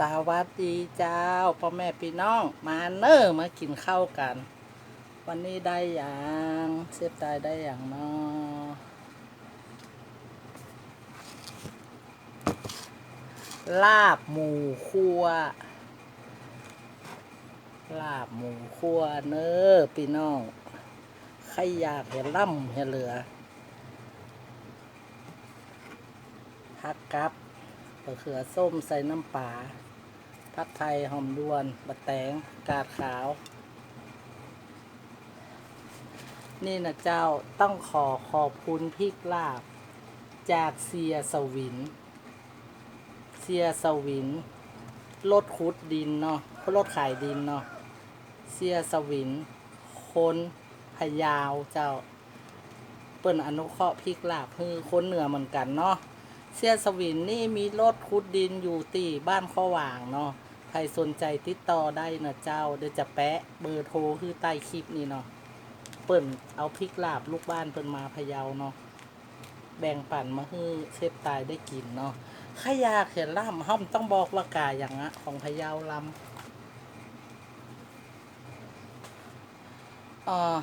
สวัสดีเจ้าพ่อแม่พี่น้อง มาเนอร์มากินข้าวกัน วันนี้ได้อย่างเซฟตายได้อย่างเนอลาบหมูคั่วลาบหมูคั่วเนอร์พี่น้องใครอยากเห็นล่ำเห็นเหลือพักกับมะเขือส้มใส่น้ำปลา ผักไทย หอมดวนบะแตง กาดขาว นี่นะเจ้าต้องขอขอบคุณพริกลาบ จากเซียสวิน เซียสวินรถขุดดินเนาะรถขายดินเนาะเซียสวิน คนพยาวเจ้า เปิ้นอนุเคราะห์พริกลาบคือคนเหนือเหมือนกันเนาะเสียสวินนี่มีรถขุดดินอยู่ตีบ้านข้อหว่างเนาะ ครสนใจติดต่อได้นะเจ้า เดี๋ยวจะแปะเบอร์โทรคือใต้คลิปนี่เนาะเปิ่นเอาพริกลาบลูกบ้านเปิ่นมาพะเยาเนาะแบ่งปันมาให้เชฟตายได้กินเนาะขายากเห็นล่ำห้อมต้องบอกว่ากาอย่างอะของพะเยาลำอ่า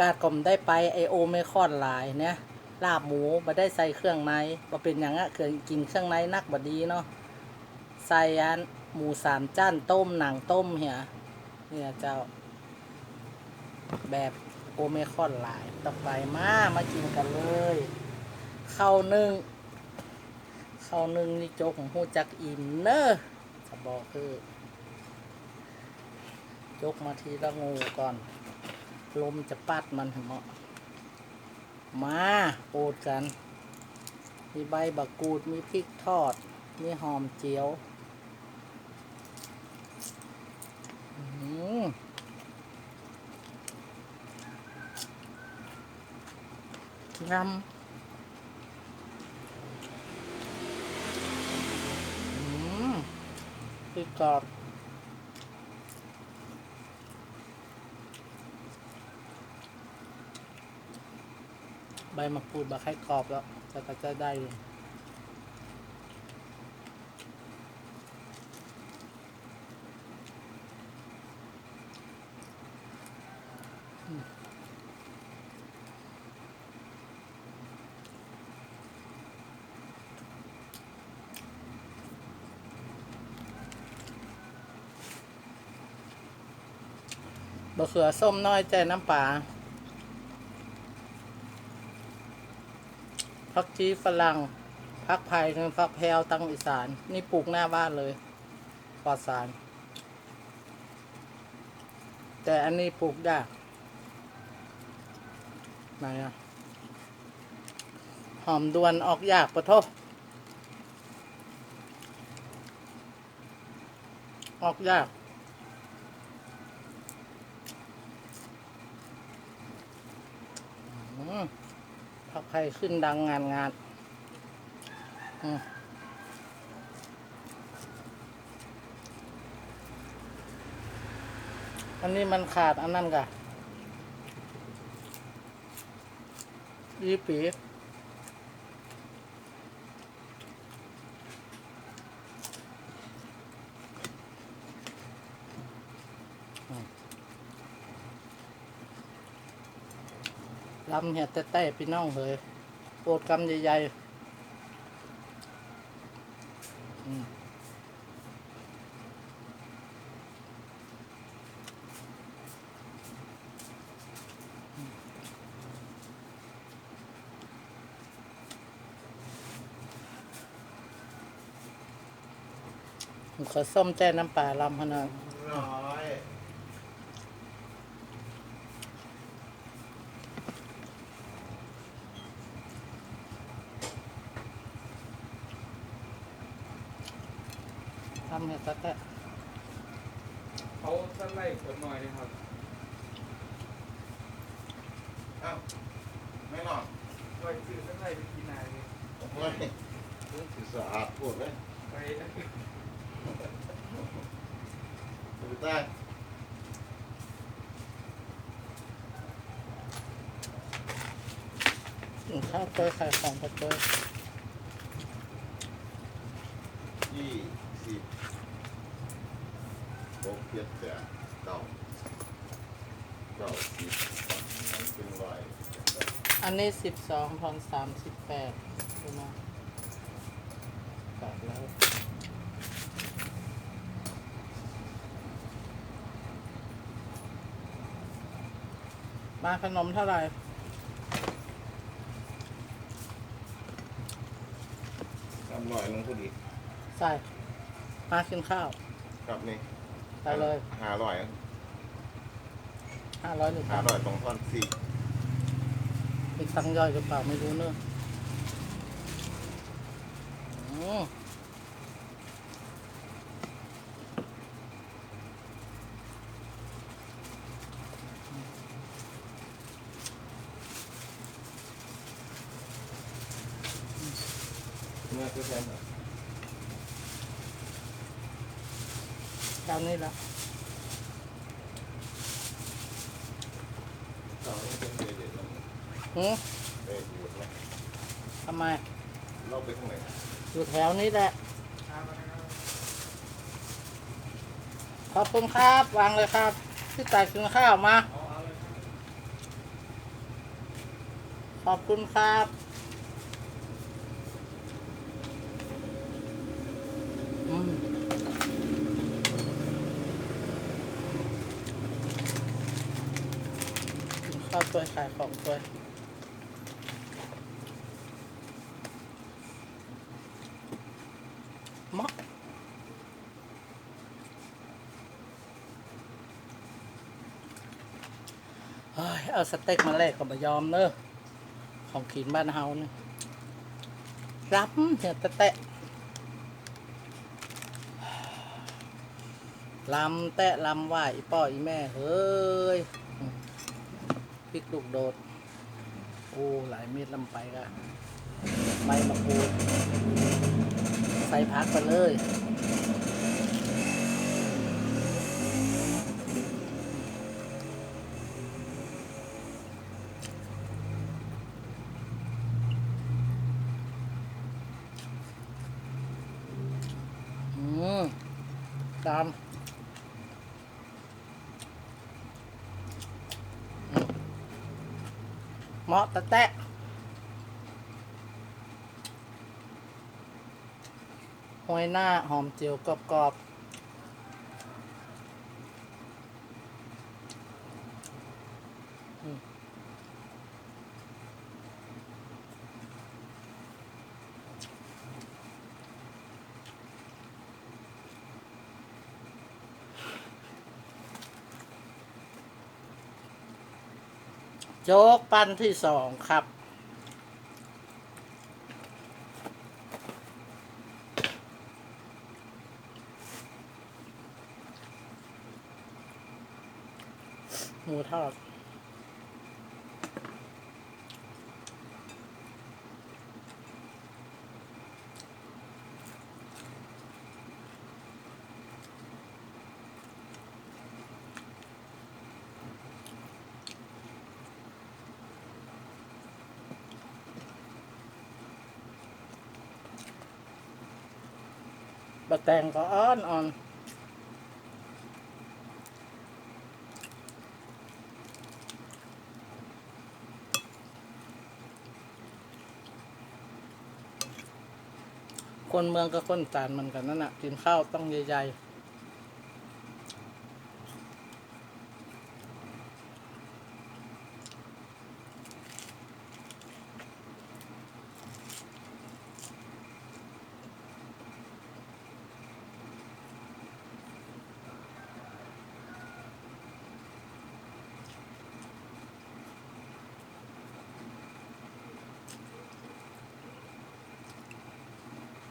กาดกลมได้ไปไอโอไม่คอนหลายเนี่ยลาบหมูมาได้ใส่เครื่องในมาเป็นอย่างอะเครื่อกินเครื่องในนักบดีเนาะ ใส่อันหมูสามจ้านต้มหนังต้มเหียเนี่ยเจ้า แบบโอเมคอนหลายต่อไปมามากินกันเลยข้าวนึ่งข้าวนึ่งนี่โจ๊กของหูจักอิ่มเนอะจะบอกคือโจกมาทีละงูก่อน ลมจะปัดมันเหมาะมาโปดกัน มีใบบักกูดมีพริกทอด มีหอมเจียวอื้อหือ ยำอืมพริกกรอบใบมะกรูดบะไข่กรอบแล้วจะก็จะได้ บะเขือส้มน้อยใจน้ำปลาพักชีฝรั่งพักไผ่พักแพรวตังอีสาน นี่ปลูกหน้าบ้านเลยปลอดสาร แต่อันนี้ปลูกยาก ไหนอะหอมดวนออกยากปะโทออกยากอผักไผ่ขึ้นดังงานงานอันนี้มันขาดอันนั้นกะ ยี่ปีลำเห็ดแต่ๆพี่น้องเลยโอดกำใหญ่ๆ ขอส้มแจ้น้ำปลาลำพะนะร้อยลำเห็ดแต่เขาสั้นไล่ผลหน่อยนะครับอ้าวไม่หรอกก็ซื้อสั้นไล่ไปกินนายเลยโอ้ยเรื่องถือสะอาดปวดเลยไป ไปใต้ข้าวเตยไข่ของกระเตยยี่สิบหกเจ็ดแปดเก้าเก้าสิบเป็นร้อยอันนี้สิบสองทอนสามสิบแปดใช่ไหมตัดแล้ว มาขนมเท่าไหร่สามร้อยลงพอดีใส่มากินข้าวครับนี่ไปเลยห้าร้อยห้าร้อยหรือห้าเปร้ล่าอยตรงท่อนสี่มีตังค์ย่อยหรือเปล่าไม่รู้เนอะ อืมเมื่อคือแทนตามนี้ละเราเป็นเด็กๆเราหืมไปอยู่ไหมทำไมเราไปทางไหนอยู่แถวนี้แหละขอบคุณครับวางเลยครับพี่ตายกินข้าวมา ขอบคุณครับอืม กินข้าวตัวยขายของตัวยมะเฮ้ยเอาสเต็กมาแลกกับบะยอมเนอะของขีนบ้านเฮาเนี่ยรับเนี่ยตะแตะลำแตะลำไหวอีป้ออีแม่ เฮ้ย พริกลูกโดด โอ้ หลายเม็ดลำไปกะใบมะกรูดใส่พักไปเลยอืมตามอืมเห มาะตะแตะหอยหน้าหอมเจียวกรอบๆ โจ๊กปั้นที่สองครับ หมูทอด บะแตงก็อ่อนอ่อนคนเมืองกับคนจานมันกันนั่นน่ะกินข้าวต้องใหญ่ๆ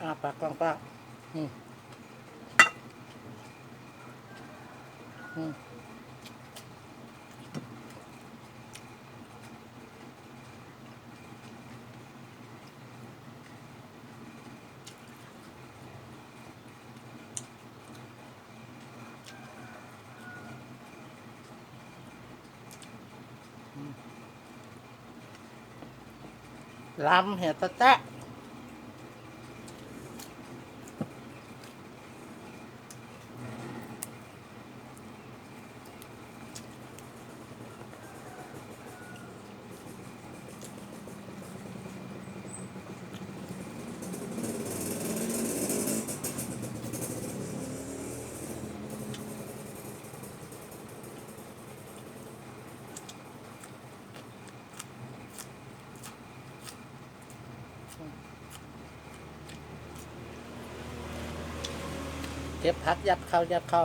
อ่าปากกว้างๆอืมอืมลำเหี่ยตะแตะ เก็บพักยัดเข้ายัดเข้า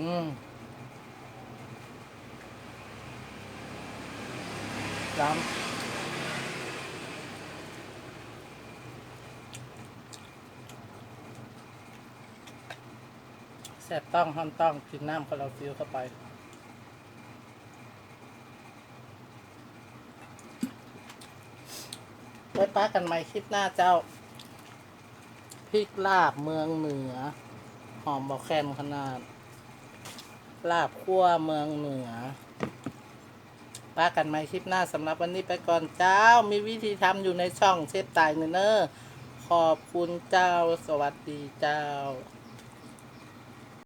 อืมล้ำแซ่บต้องห้ามต้องกินน้ำก็เราฟิวเข้าไป ไว้ป้ากันไหมคลิปหน้าเจ้า พริกลาบเมืองเหนือ หอมบอกแคนขนาด ลาบคั่วเมืองเหนือป้ากันไหมคลิปหน้าสำหรับวันนี้ไปก่อนเจ้า มีวิธีทำอยู่ในช่องเชฟตายเนอร์ขอบคุณเจ้า สวัสดีเจ้า